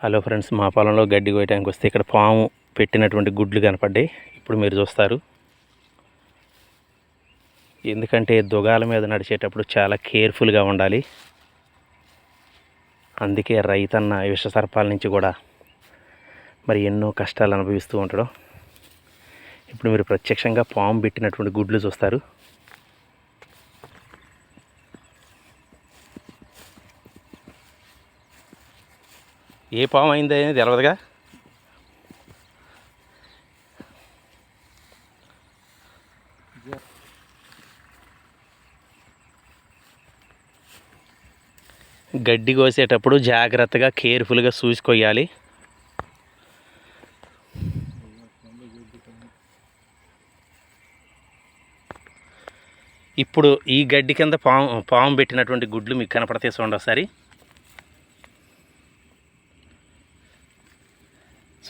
Hello friends మా పొలంలో గడ్డి కోయటానికి వస్తే ఇక్కడ పాము పెట్టినటువంటి గుడ్లు కనపడ్డాయి. ఇప్పుడు మీరు చూస్తారు. ఎందుకంటే దుగాల మీద నడిచేటప్పుడు చాలా కేర్ఫుల్గా ఉండాలి. అందుకే రైతన్న విష సర్పాల నుంచి కూడా మరి ఎన్నో కష్టాలు అనుభవిస్తూ ఉంటాడు. ఇప్పుడు మీరు ప్రత్యక్షంగా పాము పెట్టినటువంటి గుడ్లు చూస్తారు. ఏ పాము అయింది అనేది తెలవదుగా? గడ్డి కోసేటప్పుడు జాగ్రత్తగా కేర్ఫుల్గా చూసుకోయాలి. ఇప్పుడు ఈ గడ్డి కింద పాము పాము పెట్టినటువంటి గుడ్లు మీకు కనపడతాయి చూడండి ఒకసారి.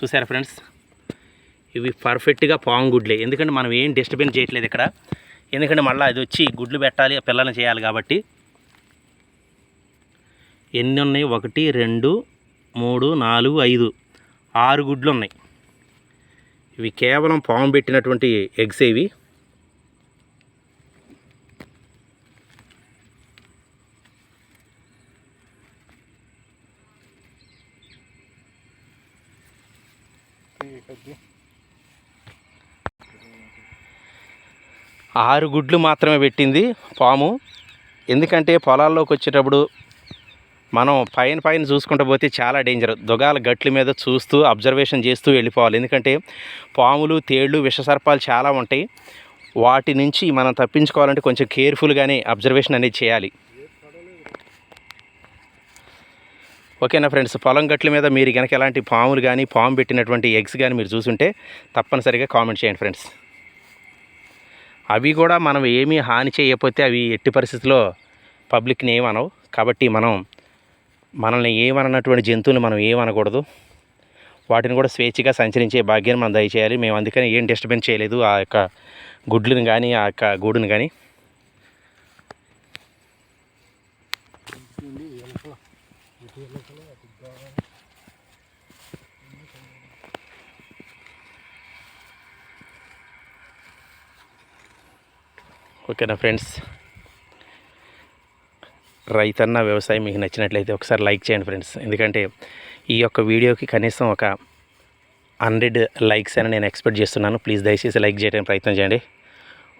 చూసారా ఫ్రెండ్స్? ఇవి పర్ఫెక్ట్గా పాము గుడ్లే. ఎందుకంటే మనం ఏం డిస్టర్బెన్స్ చేయట్లేదు ఇక్కడ. ఎందుకంటే మళ్ళీ అది వచ్చి గుడ్లు పెట్టాలి పిల్లల్ని చేయాలి కాబట్టి. ఎన్ని ఉన్నాయి? ఒకటి రెండు మూడు నాలుగు ఐదు. ఆరు గుడ్లు ఉన్నాయి. ఇవి కేవలం పాము పెట్టినటువంటి ఎగ్స్ ఇవి. ఆరు గుడ్లు మాత్రమే పెట్టింది పాము. ఎందుకంటే పొలాల్లోకి వచ్చేటప్పుడు మనం పైన పైన చూసుకుంటూ పోతే చాలా డేంజర్. దొగాల గట్ల మీద చూస్తూ అబ్జర్వేషన్ చేస్తూ వెళ్ళిపోవాలి. ఎందుకంటే పాములు తేళ్ళు విషసర్పాలు చాలా ఉంటాయి. వాటి నుంచి మనం తప్పించుకోవాలంటే కొంచెం కేర్ఫుల్గానే అబ్జర్వేషన్ అనేది చేయాలి. ఓకేనా ఫ్రెండ్స్? పొలం గట్ల మీద మీరు కనుక ఎలాంటి పాములు కానీ పాము పెట్టినటువంటి ఎగ్స్ కానీ మీరు చూసుంటే తప్పనిసరిగా కామెంట్ చేయండి ఫ్రెండ్స్. అవి కూడా మనం ఏమీ హాని చేయకపోతే అవి ఎట్టి పరిస్థితుల్లో పబ్లిక్ని ఏమనవు. కాబట్టి మనం మనల్ని ఏమనటువంటి జంతువులు మనం ఏమనకూడదు. వాటిని కూడా స్వేచ్ఛగా సంచరించే భాగ్యాన్ని మనం దయచేయాలి. మేము అందుకని ఏం డిస్టర్బెన్స్ చేయలేదు. ఆ యొక్క గుడ్లను కానీ ఆ యొక్క గూడును కానీ ఓకేనా ఫ్రెండ్స్? రైతన్న వ్యవసాయం మీకు నచ్చినట్లయితే ఒకసారి లైక్ చేయండి ఫ్రెండ్స్. ఎందుకంటే ఈ యొక్క వీడియోకి కనీసం ఒక హండ్రెడ్ లైక్స్ అని నేను ఎక్స్పెక్ట్ చేస్తున్నాను. ప్లీజ్ దయచేసి లైక్ చేయడానికి ప్రయత్నం చేయండి.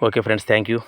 Okay friends thank you.